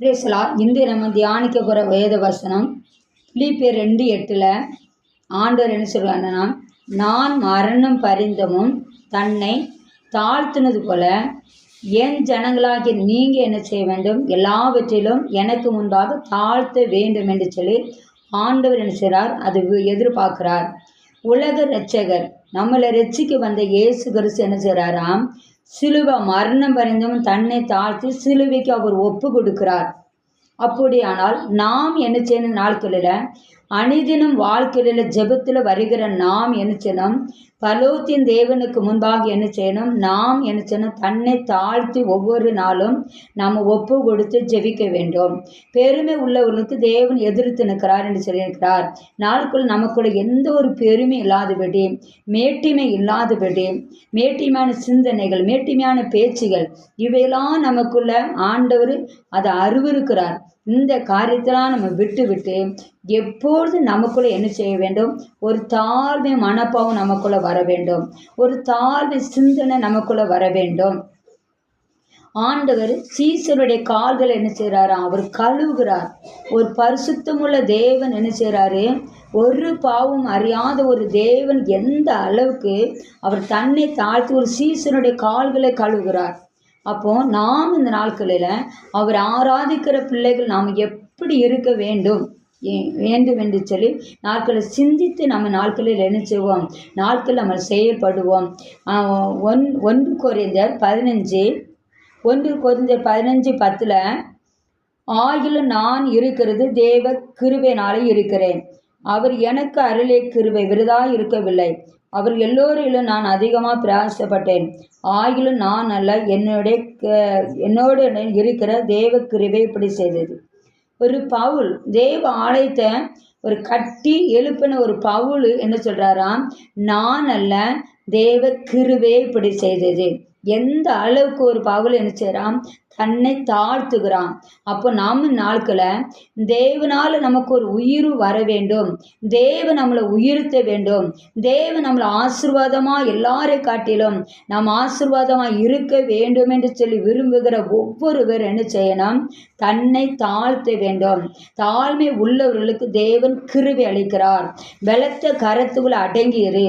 பிரேசலா இன்று நம்ம தியானிக்க போகிற வேத வசனம் பிலிப்பியர் ரெண்டு எட்டில் ஆண்டவர் என்ன சொல்கிறாங்கன்னா நான் மரணம் பரிந்தமும் தன்னை தாழ்த்தினது போல என் ஜனங்களாகிய நீங்கள் என்ன செய்ய வேண்டும்? எல்லாவற்றிலும் எனக்கு முன்பாக தாழ்த்த வேண்டும் என்று சொல்லி ஆண்டவர் என்ன செய்கிறார் அது எதிர்பார்க்கிறார். உலக இரட்சகர் நம்மளை ரட்சிக்கு வந்த இயேசு கிறிஸ்து என்ன செய்கிறாராம் சிலுவை மரணம் பரிந்தும் தன்னை தாழ்த்தி சிலுவைக்கு அவர் ஒப்பு கொடுக்கிறார். அப்படியானால் நாம் என்ன செய்யணும்? நாட்களில் அணிதினம் வாழ்க்கையில் ஜெபத்தில் வருகிற நாம் என்ன செய்யணும்? பலோத்தின் தேவனுக்கு முன்பாக என்ன செய்யணும்? நாம் என்ன செய்யணும்? தன்னை தாழ்த்தி ஒவ்வொரு நாளும் நாம் ஒப்பு கொடுத்து ஜெபிக்க வேண்டும். பெருமை உள்ளவர்களுக்கு தேவன் எதிர்த்து நிற்கிறார் என்று சொல்லியிருக்கிறார். நாளுக்குள் நமக்குள்ள எந்த ஒரு பெருமை இல்லாதபடி மேட்டிமை இல்லாதபடி மேட்டிமையான சிந்தனைகள் மேட்டிமையான பேச்சுகள் இவையெல்லாம் நமக்குள்ள ஆண்டவர் அதை அறிவிருக்கிறார் இந்த காரியத்தெல்லாம் நம்ம விட்டு விட்டு எப்பொழுது நமக்குள்ளே என்ன செய்ய வேண்டும்? ஒரு தாழ்மை மனப்பாவம் நமக்குள்ளே வர வேண்டும் ஒரு தாழ்வு சிந்தனை நமக்குள்ள வர வேண்டும் ஆண்டவர் சீசருடைய கால்கள் என்ன செய்கிறாராம் அவர் கழுவுகிறார். ஒரு பரிசுத்தமுள்ள தேவன் என்ன செய்கிறாரு ஒரு பாவம் அறியாத ஒரு தேவன் எந்த அளவுக்கு அவர் தன்னை தாழ்த்தி ஒரு சீசனுடைய கால்களை கழுவுகிறார். அப்போ நாம் இந்த நாட்களில் அவர் ஆராதிக்கிற பிள்ளைகள் நாம் எப்படி இருக்க வேண்டும்? வேண்டும் என்று சொல்லி நாட்களை சிந்தித்து நம்ம நாட்களில் என்ன செய்வோம் நாட்கள் நம்ம செயல்படுவோம். ஒன் ஒன்று குறைந்தர் பதினஞ்சு ஒன்று குறைந்தர் பதினஞ்சு பத்தில் ஆகிலும் நான் இருக்கிறது தேவ கிருபையினாலே இருக்கிறேன். அவர் எனக்கு அருளே கிருபை விருதா இருக்கவில்லை. அவர் எல்லோரிலும் நான் அதிகமாக பிரயாசப்பட்டேன். ஆகிலும் நான் அல்ல என்னுடைய க- என்னோடு இருக்கிற தேவ கிருபை இப்படி செய்தது. ஒரு பவுல். தேவ ஆலயத்தை ஒரு கட்டி எழுப்பின ஒரு பவுல் என்ன சொல்றாராம் நான் அல்ல தேவ கிருவே இப்படி செய்தது. எந்த அளவுக்கு ஒரு பவுல் என்ன செய்கிறான் தன்னை தாழ்த்துகிறான். அப்போ நாம நாட்களை தேவனால நமக்கு ஒரு உயிர் வர வேண்டும். தேவன் நம்மளை உயிர்த்த வேண்டும். தேவன் நம்மளை ஆசீர்வாதமா எல்லாரை காட்டிலும் நாம் ஆசிர்வாதமாக இருக்க வேண்டும் என்று சொல்லி விரும்புகிற ஒவ்வொருவர் என்ன செய்யணும்? தன்னை தாழ்த்த வேண்டும். தாழ்மை உள்ளவர்களுக்கு தேவன் கிருவி அளிக்கிறார். பலத்த கரத்துக்குள்ள அடங்கியிரு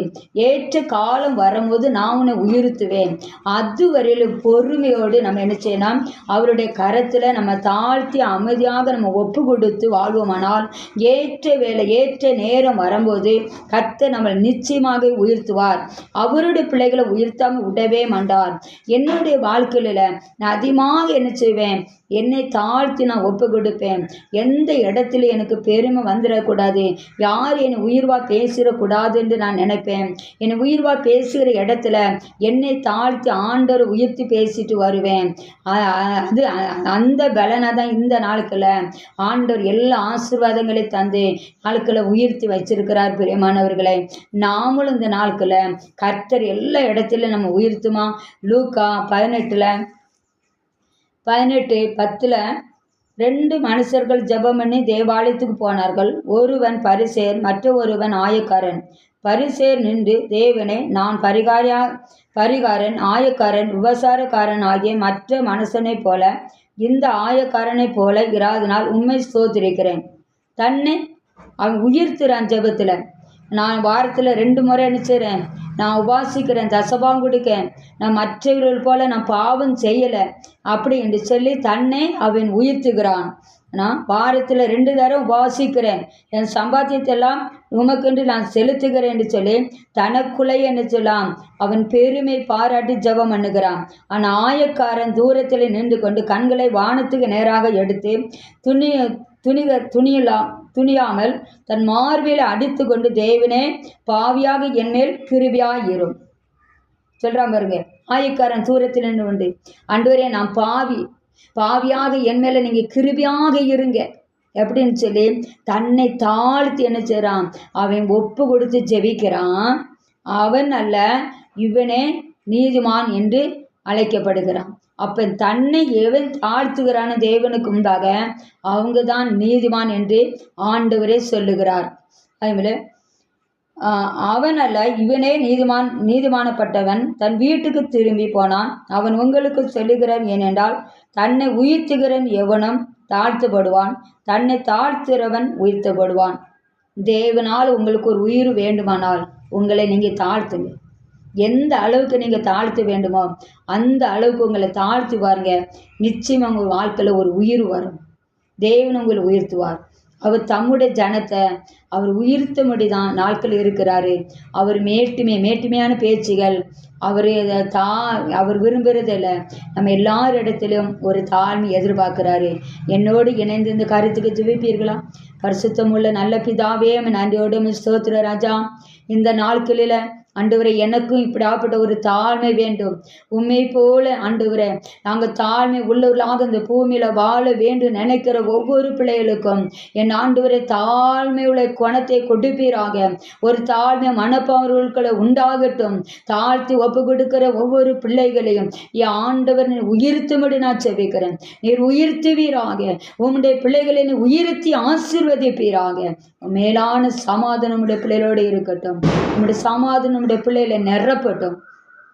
ஏற்ற காலம் வரும்போது நான் உன்னை உயிர்த்துவேன். அதுவரையிலும் பொறுமையோடு நம்ம என்ன செய்யணும்? அவருடைய கரத்தில் நம்ம தாழ்த்தி அமைதியாக நம்ம ஒப்பு கொடுத்து வாழ்வோமானால் ஏற்ற வேலை ஏற்ற நேரம் வரும்போது கர்த்தர் நம்மளை நிச்சயமாக உயர்த்துவார். அவருடைய பிள்ளைகளை உயர்த்தாமல் விடவே மாட்டார். என்னுடைய வாழ்க்கையில் நான் அதிகமாக என்ன செய்வேன்? என்னை தாழ்த்தி நான் ஒப்பு கொடுப்பேன் எந்த இடத்துல எனக்கு பெருமை வந்துடக்கூடாது? யார் என்னை உயிர்வா பேசிடக்கூடாது என்று நான் நினைப்பேன். என்னை உயிர்வா பேசுகிற இடத்துல என்னை தாழ்த்தி ஆண்டவர் உயர்த்தி பேசிட்டு வருவேன். அது அந்த பலனை தான் இந்த நாளுக்குள்ள ஆண்டவர் எல்லா ஆசீர்வாதங்களையும் தந்து நாளுக்குள்ள உயர்த்தி வச்சிருக்கிறார் பிரியமானவர்களை. நாமளும் இந்த நாளுக்குள்ள கர்த்தர் எல்லா இடத்துலையும் நம்ம உயர்த்துமா? லூக்கா பதினெட்டில் பதினெட்டு பத்தில் ரெண்டு மனுஷர்கள் ஜெபம் பண்ணி தேவாலயத்துக்கு போனார்கள். ஒருவன் பரிசேர் மற்ற ஒருவன் ஆயக்காரன். பரிசேர் நின்று தேவனே நான் பரிகாரியா பரிகாரன் ஆயக்காரன் விபசாரக்காரன் ஆகிய மற்ற மனுஷனைப் போல இந்த ஆயக்காரனைப் போல இராதனால் உண்மை சோதிருக்கிறேன் தன்னை அவன் உயிர்த்திறான் ஜெபத்தில். நான் வாரத்தில் ரெண்டு முறை அனுப்பிச்சிடுறேன் நான் உபாசிக்கிறேன் தசபாம் கொடுக்கேன். நான் மற்றவர்கள் போல நான் பாவம் செய்யலை. அப்படி என்று சொல்லி தன்னை அவன் உயர்த்துகிறான். நான் வாரத்தில் ரெண்டு தரம் உபாசிக்கிறேன். என் சம்பாத்தியத்தெல்லாம் உமக்கென்று நான் செலுத்துகிறேன் என்று சொல்லி தனக்குள்ளே என்ன சொல்லலாம் அவன் பெருமை பாராட்டி ஜெபம் பண்ணுகிறான். ஆனால் ஆயக்காரன் தூரத்தில் நின்று கொண்டு கண்களை வானத்துக்கு நேராக எடுத்து துணி துணிக துணியெல்லாம் துணியாமல் தன் மார்பில் அடித்து கொண்டு தேவனே பாவியாக என்மேல் கிருவியாயிரும் சொல்றான் பாருங்க ஆயக்காரன் தூரத்தில் நின்று உண்டு அன்றுவரே நான் பாவி பாவியாக என் மேலே நீங்க கிருபியாக இருங்க. எப்படின்னு சொல்லி தன்னை தாழ்த்தி என்ன செய்கிறான் அவன் ஒப்பு கொடுத்து ஜெபிக்கிறான். அவன் அல்ல இவனே நீதிமான் என்று அழைக்கப்படுகிறான். அப்போ தன்னை எவன் தாழ்த்துகிறான தேவனுக்கு முன்பாக அவங்க தான் நீதிமான் என்று ஆண்டவரே சொல்லுகிறார். அதேபோல ஆஹ் அவன் அல்ல இவனே நீதிமான் நீதிமானப்பட்டவன். தன் வீட்டுக்கு திரும்பி போனான். அவன் உங்களுக்கு சொல்லுகிறான் ஏனென்றால் தன்னை உயர்த்துகிறன் எவனும் தாழ்த்தப்படுவான். தன்னை தாழ்த்துறவன் உயர்த்தப்படுவான். தேவனால் உங்களுக்கு ஒரு உயிர் வேண்டுமானால் உங்களை நீங்கள் தாழ்த்துங்க. எந்த அளவுக்கு நீங்கள் தாழ்த்த வேண்டுமோ அந்த அளவுக்கு உங்களை தாழ்த்தி பாருங்க நிச்சயம் உங்கள் வாழ்க்கையில் ஒரு உயிர் வரும். தேவன் உங்களை உயர்த்துவார். அவர் தம்முடைய ஜனத்தை அவர் உயிர்த்த தான் நாட்கள் இருக்கிறாரு. அவர் மேட்டுமை மேட்டுமையான பேச்சுகள். அவர் தா அவர் விரும்புகிறதில்ல நம்ம எல்லார் இடத்திலும் ஒரு தாழ்மை எதிர்பார்க்குறாரு. என்னோடு இணைந்து இந்த கருத்துக்கு ஜிபிப்பீர்களா? பரிசுத்தம் உள்ள நல்ல பிதாவே நன்றியோடு ஸ்தோத்திர ராஜா. இந்த நாட்களில் அண்டுவரை எனக்கும் இப்படியாப்பட்ட ஒரு தாழ்மை வேண்டும். உண்மை போல அண்டுவரை நாங்கள் தாழ்மை உள்ளவர்களாக இந்த பூமியில் வாழ வேண்டும் நினைக்கிற ஒவ்வொரு பிள்ளைகளுக்கும். என் ஆண்டவரை தாழ்மையுள்ள குணத்தை கொடுப்பீராக. ஒரு தாழ்மை மனப்பாவர்களுக்களை உண்டாகட்டும். தாழ்த்தி ஒப்பு கொடுக்கிற ஒவ்வொரு பிள்ளைகளையும் என் ஆண்டவர் உயிர்த்தும்படி நான் செவிக்கிறேன் நீர் உயிர்த்துவீராக. உம்முடைய பிள்ளைகளை நீ உயிர்த்தி ஆசீர்வதிப்பீராக. மேலான சமாதானம் உடைய பிள்ளைகளோடு இருக்கட்டும். உன்னுடைய சமாதானம் நம்முடைய பிள்ளைகளை நிரப்பட்டும்.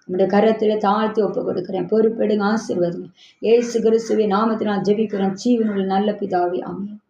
நம்முடைய கரத்தில் தாழ்த்தி ஒப்பு கொடுக்குறேன். பொறுப்பெடுங்க ஆசீர்வாதம் ஏசு கிறிஸ்துவை நாமத்தை நான் ஜெபிக்கிறேன் ஜீவனுள்ள நல்ல பிதாவே ஆமென்.